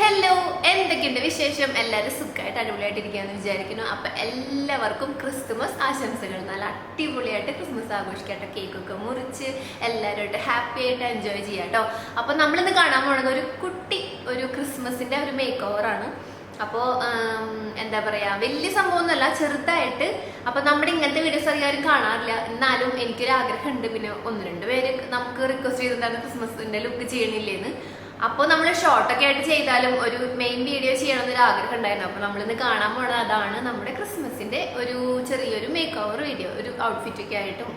Hello എന്തൊക്കെയുണ്ട് വിശേഷം? എല്ലാവരും സുഖമായിട്ട് അടിപൊളിയായിട്ടിരിക്കുകയെന്ന് വിചാരിക്കുന്നു. അപ്പം എല്ലാവർക്കും ക്രിസ്തുമസ് ആശംസകൾ. നല്ല അടിപൊളിയായിട്ട് ക്രിസ്മസ് ആഘോഷിക്കട്ടെ. കേക്കൊക്കെ മുറിച്ച് എല്ലാവരുമായിട്ട് ഹാപ്പി ആയിട്ട് എൻജോയ് ചെയ്യാം കേട്ടോ അപ്പം നമ്മളിന്ന് കാണാൻ പോകുന്നത് ഒരു കുട്ടി ഒരു ക്രിസ്മസിന്റെ ഒരു മേക്ക് ഓവറാണ് അപ്പോൾ എന്താ പറയുക വലിയ സംഭവമൊന്നുമല്ല ചെറുതായിട്ട്. അപ്പോൾ നമ്മുടെ ഇങ്ങനത്തെ വീഡിയോസ് അധികം കാണാറില്ല. എന്നാലും എനിക്കൊരു ആഗ്രഹമുണ്ട്. പിന്നെ ഒന്ന് രണ്ട് പേര് നമുക്ക് റിക്വസ്റ്റ് ചെയ്തിട്ടുണ്ടായിരുന്നു ക്രിസ്മസിന്റെ ലുക്ക് ചെയ്യണില്ലേന്ന്. അപ്പോൾ നമ്മൾ ഷോർട്ടൊക്കെ ആയിട്ട് ചെയ്താലും ഒരു മെയിൻ വീഡിയോ ചെയ്യണമെന്നൊരു ആഗ്രഹം ഉണ്ടായിരുന്നു. അപ്പോൾ നമ്മളിന്ന് കാണാൻ പോണത് അതാണ് നമ്മുടെ ക്രിസ്മസിന്റെ ഒരു ചെറിയൊരു മേക്ക് ഓവർ വീഡിയോ ഒരു ഔട്ട്ഫിറ്റൊക്കെ ആയിട്ടും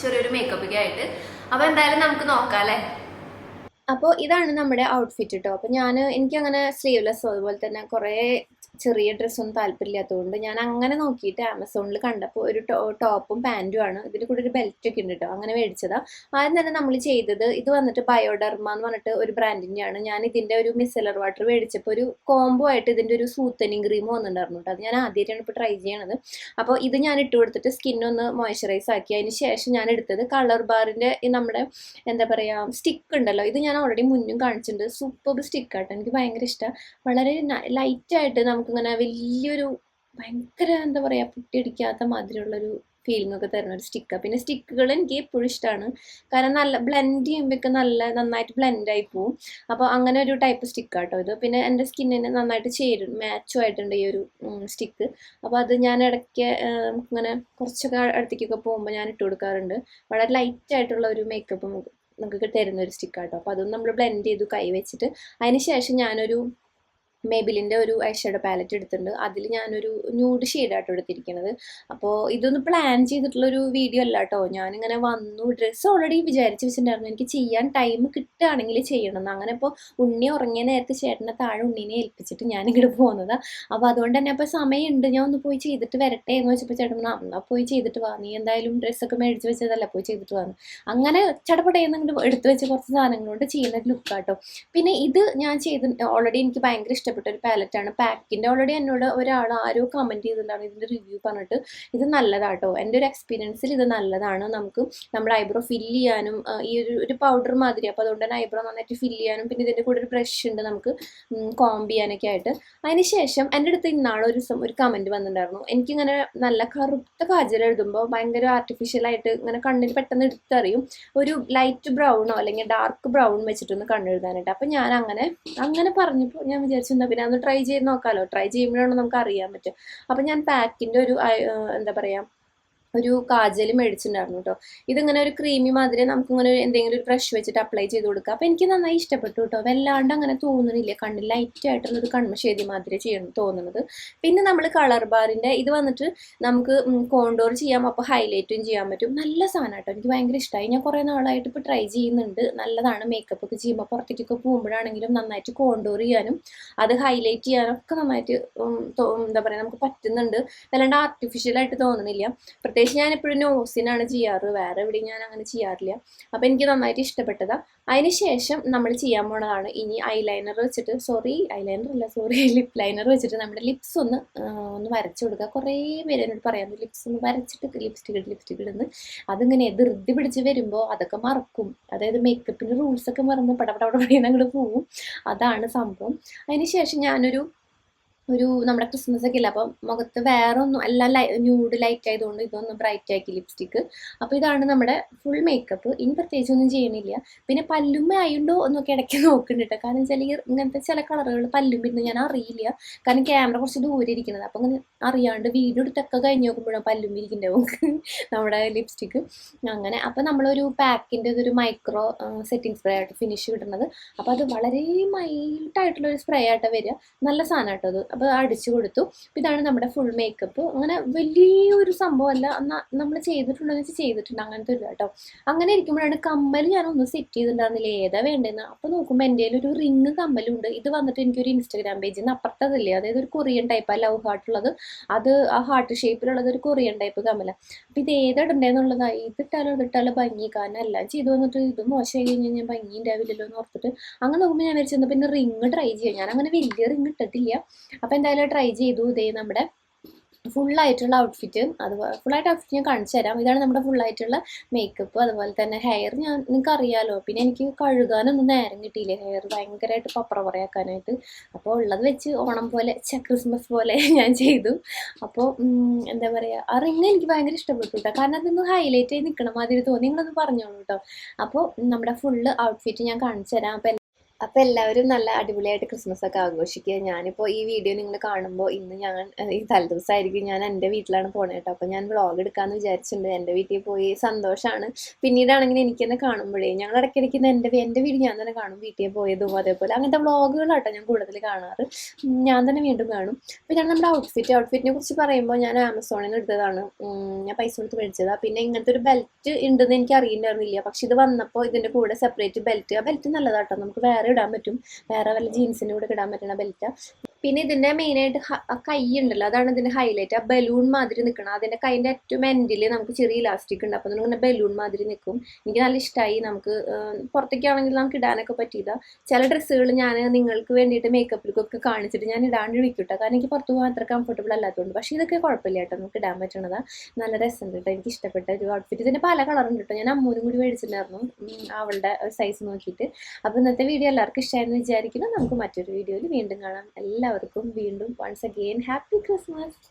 ചെറിയൊരു മേക്കപ്പ് ഒക്കെ ആയിട്ട്. അപ്പോൾ എന്തായാലും നമുക്ക് നോക്കാം അല്ലേ? അപ്പോൾ ഇതാണ് നമ്മുടെ ഔട്ട്ഫിറ്റ് കേട്ടോ അപ്പോൾ ഞാൻ എനിക്കങ്ങനെ സ്ലീവ്ലെസ് അതുപോലെ തന്നെ കുറേ ചെറിയ ഡ്രസ്സൊന്നും താല്പര്യമില്ലാത്തതുകൊണ്ട് ഞാൻ അങ്ങനെ നോക്കിയിട്ട് ആമസോണിൽ കണ്ടപ്പോൾ ഒരു ടോപ്പും പാന്റും ആണ്. ഇതിൽ കൂടെ ഒരു ബെൽറ്റ് ഒക്കെ ഉണ്ട് കേട്ടോ അങ്ങനെ മേടിച്ചതാണ് ആദ്യം തന്നെ നമ്മൾ ചെയ്തത് ഇത് വന്നിട്ട് ബയോഡർമ എന്ന് പറഞ്ഞിട്ട് ഒരു ബ്രാൻഡിന്റെയാണ് ഞാൻ ഇതിന്റെ ഒരു മിസലർ വാട്ടർ മേടിച്ചപ്പോൾ ഒരു കോംബോ ആയിട്ട് ഇതിന്റെ ഒരു സൂത്തനിങ് ക്രീം വന്നിട്ടുണ്ടായിരുന്നു കേട്ടോ അത് ഞാൻ ആദ്യമായിട്ടാണ് ഇപ്പോൾ ട്രൈ ചെയ്യണത്. അപ്പോൾ ഇത് ഞാൻ ഇട്ട് കൊടുത്തിട്ട് സ്കിന്നൊന്ന് മോയ്സ്ചറൈസ് ആക്കി. അതിന് ശേഷം ഞാൻ എടുത്തത് കളർ ബാറിന്റെ നമ്മുടെ എന്താ പറയുക സ്റ്റിക്ക് ഉണ്ടല്ലോ. ഇത് ഞാൻ ഓൾറെഡി മുന്നും കാണിച്ചിട്ടുണ്ട്. സൂപ്പർബ് സൂപ്പർ സ്റ്റിക്കാട്ടോ എനിക്ക് ഭയങ്കര ഇഷ്ടം. വളരെ ലൈറ്റ് ലൈറ്റായിട്ട് നമുക്കിങ്ങനെ വലിയൊരു ഭയങ്കര എന്താ പറയുക പൊട്ടിയടിക്കാത്ത മാതിരിയുള്ളൊരു ഫീലിംഗ് ഒക്കെ തരുന്ന ഒരു സ്റ്റിക്കാണ് പിന്നെ സ്റ്റിക്കുകൾ എനിക്ക് എപ്പോഴും ഇഷ്ടമാണ് കാരണം നല്ല ബ്ലെൻഡ് ചെയ്യുമ്പോഴൊക്കെ നല്ല നന്നായിട്ട് ബ്ലെൻഡ് ആയി പോവും. അപ്പോൾ അങ്ങനെ ഒരു ടൈപ്പ് സ്റ്റിക്കാട്ടോ ഇത്. പിന്നെ എന്റെ സ്കിന്നിന് നന്നായിട്ട് ചേരും മാച്ചും ആയിട്ടുണ്ട് ഈ ഒരു സ്റ്റിക്ക് അപ്പോൾ അത് ഞാൻ ഇടയ്ക്ക് ഇങ്ങനെ കുറച്ചൊക്കെ അടുത്തേക്കൊക്കെ പോകുമ്പോൾ ഞാൻ ഇട്ട് കൊടുക്കാറുണ്ട്. വളരെ ലൈറ്റ് ആയിട്ടുള്ള ഒരു മേക്കപ്പ് നമുക്ക് തരുന്ന ഒരു സ്റ്റിക്കാട്ടോ അപ്പോൾ അതൊന്നും നമ്മൾ ബ്ലെൻഡ് ചെയ്തു കൈ വെച്ചിട്ട്. അതിന് ശേഷം ഞാനൊരു മേബിലിന്റെ ഒരു ഐഷാഡോ പാലറ്റ് എടുത്തിട്ടുണ്ട്. അതിൽ ഞാനൊരു ന്യൂഡ് ഷെയ്ഡായിട്ട് എടുത്തിരിക്കുന്നത്. അപ്പോൾ ഇതൊന്നും പ്ലാൻ ചെയ്തിട്ടുള്ളൊരു വീഡിയോ അല്ല കേട്ടോ ഞാനിങ്ങനെ വന്നു ഡ്രസ്സ് ഓൾറെഡി വിചാരിച്ച് വെച്ചിട്ടുണ്ടായിരുന്നു. എനിക്ക് ചെയ്യാൻ ടൈം കിട്ടുകയാണെങ്കിൽ ചെയ്യണം എന്ന്. അങ്ങനെ ഇപ്പോൾ ഉണ്ണി ഉറങ്ങിയ നേരത്തെ ചേട്ടനെ താഴെ ഉണ്ണിനെ ഏൽപ്പിച്ചിട്ട് ഞാൻ പോകുന്നത് അപ്പോൾ അതുകൊണ്ട് തന്നെ അപ്പോൾ സമയമുണ്ട്. ഞാൻ ഒന്ന് പോയി ചെയ്തിട്ട് വരട്ടെ എന്ന് വെച്ചപ്പോൾ ചേട്ടൻ എന്നാൽ പോയി ചെയ്തിട്ട് വാ. നീ എന്തായാലും ഡ്രസ്സൊക്കെ മേടിച്ച് വെച്ചതല്ല പോയി ചെയ്തിട്ട് വന്നു അങ്ങനെ ചടപടയെന്ന് എടുത്തു വെച്ച് കുറച്ച് സാധനങ്ങളോട് ചെയ്യുന്ന ലുക്കാട്ടോ പിന്നെ ഇത് ഞാൻ ചെയ്ത് ഓൾറെഡി എനിക്ക് ഭയങ്കര ഇഷ്ടപ്പെട്ട ഒരു പാലറ്റാണ്. പാക്കിന്റെ ഓൾറെഡി എന്നോട് ഒരാൾ ആരോ കമന്റ് ചെയ്തിട്ടുണ്ടായിരുന്നു. ഇതിന്റെ റിവ്യൂ പറഞ്ഞിട്ട് ഇത് നല്ലതാട്ടോ. എന്റെ ഒരു എക്സ്പീരിയൻസിൽ ഇത് നല്ലതാണ്. നമുക്ക് നമ്മുടെ ഐബ്രോ ഫിൽ ചെയ്യാനും ഈ ഒരു ഒരു പൗഡർ മാതിരി. അപ്പോൾ അതുകൊണ്ട് തന്നെ ഐബ്രോ നന്നായിട്ട് ഫില്ല് ചെയ്യാനും പിന്നെ ഇതിന്റെ കൂടെ ഒരു ബ്രഷ് ഉണ്ട് നമുക്ക് കോംബ് ചെയ്യാനൊക്കെ ആയിട്ട്. അതിന് ശേഷം എന്റെ അടുത്ത് ഇന്നാളെ ഒരു ദിവസം ഒരു കമന്റ് വന്നിട്ടുണ്ടായിരുന്നു. എനിക്കിങ്ങനെ നല്ല കറുത്ത കാജൽ എഴുതുമ്പോൾ ഭയങ്കര ആർട്ടിഫിഷ്യലായിട്ട് ഇങ്ങനെ കണ്ണിൽ പെട്ടെന്ന് എടുത്തറിയും. ഒരു ലൈറ്റ് ബ്രൗണോ അല്ലെങ്കിൽ ഡാർക്ക് ബ്രൗൺ വെച്ചിട്ടൊന്ന് കണ്ണെഴുതാനായിട്ട്. അപ്പം ഞാൻ അങ്ങനെ അങ്ങനെ പറഞ്ഞപ്പോൾ ഞാൻ വിചാരിച്ചു എന്താ പിന്നെ അതൊന്ന് ട്രൈ ചെയ്ത് നോക്കാമല്ലോ ട്രൈ ചെയ്യുമ്പോഴാണ് നമുക്ക് അറിയാൻ പറ്റും അപ്പം ഞാൻ പാക്കിന്റെ ഒരു എന്താ പറയുക ഒരു കാജൽ മേടിച്ചിട്ടുണ്ടായിരുന്നു കേട്ടോ ഇതിങ്ങനെ ഒരു ക്രീമി മാതിരി നമുക്കിങ്ങനെ എന്തെങ്കിലും ഒരു ബ്രഷ് വെച്ചിട്ട് അപ്ലൈ ചെയ്ത് കൊടുക്കുക. അപ്പോൾ എനിക്ക് നന്നായി ഇഷ്ടപ്പെട്ടു കേട്ടോ വല്ലാണ്ട് അങ്ങനെ തോന്നുന്നില്ല. കണ്ണിൽ ലൈറ്റ് ആയിട്ടുള്ള ആയിട്ടുള്ളൊരു കൺമഷേതി മാതിരി ചെയ്യണം തോന്നുന്നത്. പിന്നെ നമ്മൾ കളർ ബാറിന്റെ ഇത് വന്നിട്ട് നമുക്ക് കോണ്ടോർ ചെയ്യാം. അപ്പോൾ ഹൈലൈറ്റും ചെയ്യാൻ പറ്റും. നല്ല സാധനം കേട്ടോ എനിക്ക് ഭയങ്കര ഇഷ്ടമായി ഞാൻ കുറേ നാളായിട്ട് ഇപ്പോൾ ട്രൈ ചെയ്യുന്നുണ്ട്. നല്ലതാണ് മേക്കപ്പ് ഒക്കെ ചെയ്യുമ്പോൾ പുറത്തേക്കൊക്കെ പോകുമ്പോഴാണെങ്കിലും നന്നായിട്ട് കോണ്ടോർ ചെയ്യാനും അത് ഹൈലൈറ്റ് ചെയ്യാനും ഒക്കെ നന്നായിട്ട് എന്താ പറയുക നമുക്ക് പറ്റുന്നുണ്ട്. അല്ലാണ്ട് ആർട്ടിഫിഷ്യൽ ആയിട്ട് തോന്നുന്നില്ല. പ്രത്യേകിച്ച് ഞാൻ എപ്പോഴും നോസിനാണ് ചെയ്യാറ്. വേറെ എവിടെയും ഞാൻ അങ്ങനെ ചെയ്യാറില്ല. അപ്പോൾ എനിക്ക് നന്നായിട്ട് ഇഷ്ടപ്പെട്ടതാണ് അതിന് ശേഷം നമ്മൾ ചെയ്യാൻ പോണതാണ്. ഇനി ഐലൈനർ വെച്ചിട്ട് സോറി ഐലൈനർ അല്ല സോറി ലിപ് ലൈനർ വെച്ചിട്ട് നമ്മുടെ ലിപ്സ് ഒന്ന് ഒന്ന് വരച്ചു കൊടുക്കുക കുറേ പേര് എന്നോട് പറയാം ലിപ്സ് ഒന്ന് വരച്ചിട്ട് ലിപ്സ്റ്റിക് ഇട്ട് ലിപ്സ്റ്റിക് ഇടുന്നു അതിങ്ങനെ ധൃതി പിടിച്ച് വരുമ്പോൾ അതൊക്കെ മറക്കും. അതായത് മേക്കപ്പിന്റെ റൂൾസൊക്കെ മറന്ന് പടപടപട പടയുന്ന അങ്ങോട്ട് പോവും. അതാണ് സംഭവം. അതിന് ശേഷം ഞാനൊരു ഒരു നമ്മുടെ ക്രിസ്മസ് ഒക്കെ ഇല്ല അപ്പം മുഖത്ത് വേറെ ഒന്നും എല്ലാം ന്യൂഡ് ലൈറ്റ് ആയതുകൊണ്ട് ഇതൊന്ന് ബ്രൈറ്റ് ആക്കി ലിപ്സ്റ്റിക്ക് അപ്പോൾ ഇതാണ് നമ്മുടെ ഫുൾ മേക്കപ്പ് ഇനി പ്രത്യേകിച്ച് ഒന്നും ചെയ്യണില്ല. പിന്നെ പല്ലുമ്മ ആയുണ്ടോ എന്നൊക്കെ ഇടയ്ക്ക് നോക്കുന്നുണ്ട് കേട്ടോ കാരണം വെച്ചാൽ ഇങ്ങനത്തെ ചില കളറുകൾ പല്ലും പിന്നെ ഞാൻ അറിയില്ല. കാരണം ക്യാമറ കുറച്ച് ദൂരെ ഇരിക്കുന്നത് അപ്പം അങ്ങനെ അറിയാണ്ട് വീഡിയോ എടുത്തൊക്കെ കഴിഞ്ഞ് നോക്കുമ്പോഴാണ് പല്ലും ഇരിക്കുന്നുണ്ടാവും നമ്മുടെ ലിപ്സ്റ്റിക്ക് അങ്ങനെ. അപ്പോൾ നമ്മളൊരു പാക്കിന്റെ ഒരു മൈക്രോ സെറ്റിംഗ് സ്പ്രേ ആയിട്ട് ഫിനിഷ് കിട്ടുന്നത് അപ്പോൾ അത് വളരെ മൈൽഡായിട്ടുള്ള ഒരു സ്പ്രേ ആയിട്ട് വരിക. നല്ല സാധനം കേട്ടോ അത്. അപ്പോൾ അടിച്ചു കൊടുത്തു. ഇതാണ് നമ്മുടെ ഫുൾ മേക്കപ്പ് അങ്ങനെ വലിയൊരു സംഭവമല്ല. നമ്മൾ ചെയ്തിട്ടുണ്ടോ എന്ന് വെച്ചാൽ ചെയ്തിട്ടുണ്ട്. അങ്ങനത്തെ ഒരു കേട്ടോ. അങ്ങനെ ഇരിക്കുമ്പോഴാണ് കമ്മൽ ഞാൻ ഒന്ന് സെറ്റ് ചെയ്തിട്ടുണ്ടായിരുന്നില്ല? ഏതാ വേണ്ടതെന്ന് അപ്പോൾ നോക്കുമ്പോൾ എന്റെ ഒരു റിങ് കമ്മലുണ്ട് ഇത് വന്നിട്ട് എനിക്കൊരു ഇൻസ്റ്റാഗ്രാം പേജിൽ നിന്ന് അപ്പുറത്തതല്ലേ? അതായത് ഒരു കൊറിയൻ ടൈപ്പ് ആ ലവ് ഹാർട്ട് ഉള്ളത്. അത് ആ ഹാർട്ട് ഷേപ്പിലുള്ളത് ഒരു കൊറിയൻ ടൈപ്പ് കമ്മല. അപ്പോൾ ഇത് ഏതിടണ്ടേന്നുള്ളതായി ഇതിട്ടാലോ ഇതിട്ടാലോ ഭംഗി. കാരണം എല്ലാം ചെയ്തു വന്നിട്ട് ഇത് മോശമായി കഴിഞ്ഞാൽ ഞാൻ ഭംഗി ഉണ്ടാവില്ലല്ലോ എന്ന് ഓർത്തിട്ട്. അങ്ങനെ നോക്കുമ്പോൾ ഞാൻ വിചാരിച്ചു പിന്നെ റിങ് ട്രൈ ചെയ്യാം. ഞാൻ അങ്ങനെ വലിയ റിങ് ഇട്ടിട്ടില്ല. അപ്പോൾ എന്തായാലും ട്രൈ ചെയ്തു. ഇതേ നമ്മുടെ ഫുള്ളായിട്ടുള്ള ഔട്ട്ഫിറ്റ് അതുപോലെ ഫുള്ളായിട്ട് ഔട്ട്ഫിറ്റ് ഞാൻ കാണിച്ചു തരാം. ഇതാണ് നമ്മുടെ ഫുള്ളായിട്ടുള്ള മേക്കപ്പ് അതുപോലെ തന്നെ ഹെയർ ഞാൻ നിങ്ങൾക്ക് അറിയാലോ പിന്നെ എനിക്ക് കഴുകാനൊന്നും നേരം കിട്ടിയില്ല ഹെയർ ഭയങ്കരമായിട്ട് പപ്പറ പറയാക്കാനായിട്ട് അപ്പോൾ ഉള്ളത് വെച്ച് ഓണം പോലെ ക്രിസ്മസ് പോലെ ഞാൻ ചെയ്തു. അപ്പോൾ എന്താ പറയുക ആ റിങ് എനിക്ക് ഭയങ്കര ഇഷ്ടപ്പെട്ടു കേട്ടോ കാരണം അതൊന്ന് ഹൈലൈറ്റ് ആയി നിൽക്കണം മാതിരി തോന്നി. നിങ്ങളൊന്ന് പറഞ്ഞോളൂ കേട്ടോ അപ്പോൾ നമ്മുടെ ഫുള്ള് ഔട്ട്ഫിറ്റ് ഞാൻ കാണിച്ചു തരാം. അപ്പോൾ അപ്പോൾ എല്ലാവരും നല്ല അടിപൊളിയായിട്ട് ക്രിസ്മസ് ഒക്കെ ആഘോഷിക്കുക. ഞാനിപ്പോൾ ഈ വീഡിയോ നിങ്ങൾ കാണുമ്പോൾ ഇന്ന് ഞാൻ ഈ തലേദിവസമായിരിക്കും ഞാൻ എന്റെ വീട്ടിലാണ് പോണത് കേട്ടോ. അപ്പോൾ ഞാൻ വ്ളോഗ് എടുക്കാമെന്ന് വിചാരിച്ചിട്ടുണ്ട്. എന്റെ വീട്ടിൽ പോയി സന്തോഷമാണ് പിന്നീടാണെങ്കിൽ എനിക്ക് തന്നെ കാണുമ്പോഴേ ഞങ്ങൾ ഇടയ്ക്കിടയ്ക്ക് എന്റെ എന്റെ വീട് ഞാൻ തന്നെ കാണും. വീട്ടിൽ പോയതും അതേപോലെ. അങ്ങനത്തെ വ്ളോഗുകളാട്ടോ ഞാൻ കൂടുതൽ കാണാറ്. ഞാൻ തന്നെ വീണ്ടും കാണും. ഞാൻ നമ്മുടെ ഔട്ട്ഫിറ്റ് ഔട്ട്ഫിറ്റിനെ കുറിച്ച് പറയുമ്പോൾ ഞാൻ ആമസോണിൽ നിന്ന് എടുത്തതാണ് ഞാൻ പൈസ കൊടുത്ത് മേടിച്ചതാണ് പിന്നെ ഇങ്ങനത്തെ ഒരു ബെൽറ്റ് ഉണ്ടെന്ന് എനിക്ക് അറിയില്ലായിരുന്നില്ല പക്ഷെ ഇത് വന്നപ്പോൾ ഇതിന്റെ കൂടെ സെപ്പറേറ്റ് ബെൽറ്റ് ആ ബെൽറ്റ് നല്ലതാട്ടോ നമുക്ക് വേറെ ഇടാൻ പറ്റും. വേറെ വല്ല ജീൻസിന്റെ കൂടെ ഇടാൻ പറ്റുന്ന ബെൽറ്റ് പിന്നെ ഇതിന്റെ മെയിനായിട്ട് കൈ ഉണ്ടല്ലോ അതാണ് ഇതിന്റെ ഹൈലൈറ്റ് ആ ബലൂൺ മാതിരി നിൽക്കണം അതിന്റെ കൈന്റെ ഏറ്റവും എൻഡിൽ നമുക്ക് ചെറിയ ഇലാസ്റ്റിക് ഉണ്ട്. അപ്പോൾ നമുക്ക് ബലൂൺ മാതിരി നിൽക്കും എനിക്ക് നല്ല ഇഷ്ടമായി നമുക്ക് പുറത്തേക്കാണെങ്കിൽ നമുക്ക് ഇടാനൊക്കെ പറ്റിയില്ല ചില ഡ്രസ്സുകൾ ഞാൻ നിങ്ങൾക്ക് വേണ്ടിയിട്ട് മേക്കപ്പിലേക്കൊക്കെ കാണിച്ചിട്ട് ഞാൻ ഇടാണ്ട് വിളിക്കട്ടോ കാരണം എനിക്ക് പുറത്ത് പോകാൻ അത്ര കംഫർട്ടബിൾ അല്ലാത്തതുകൊണ്ട് പക്ഷേ ഇതൊക്കെ കുഴപ്പമില്ല കേട്ടോ. നമുക്ക് ഇടാൻ പറ്റണതാണ് നല്ല രസമുണ്ട് കേട്ടോ എനിക്ക് ഇഷ്ടപ്പെട്ട ഒരു ഔട്ട്ഫിറ്റ് ഇതിന്റെ പല കളറുണ്ട് കേട്ടോ ഞാൻ അമ്മൂനും കൂടി മേടിച്ചിട്ടുണ്ടായിരുന്നു. അവളുടെ സൈസ് നോക്കിയിട്ട്. അപ്പോൾ ഇന്നത്തെ വീഡിയോ എല്ലാവർക്കും ഇഷ്ടമായെന്ന് വിചാരിക്കുന്നു. നമുക്ക് മറ്റൊരു വീഡിയോയിൽ വീണ്ടും കാണാം. എല്ലാവർക്കും വീണ്ടും വൺസ് അഗെയിൻ ഹാപ്പി ക്രിസ്മസ്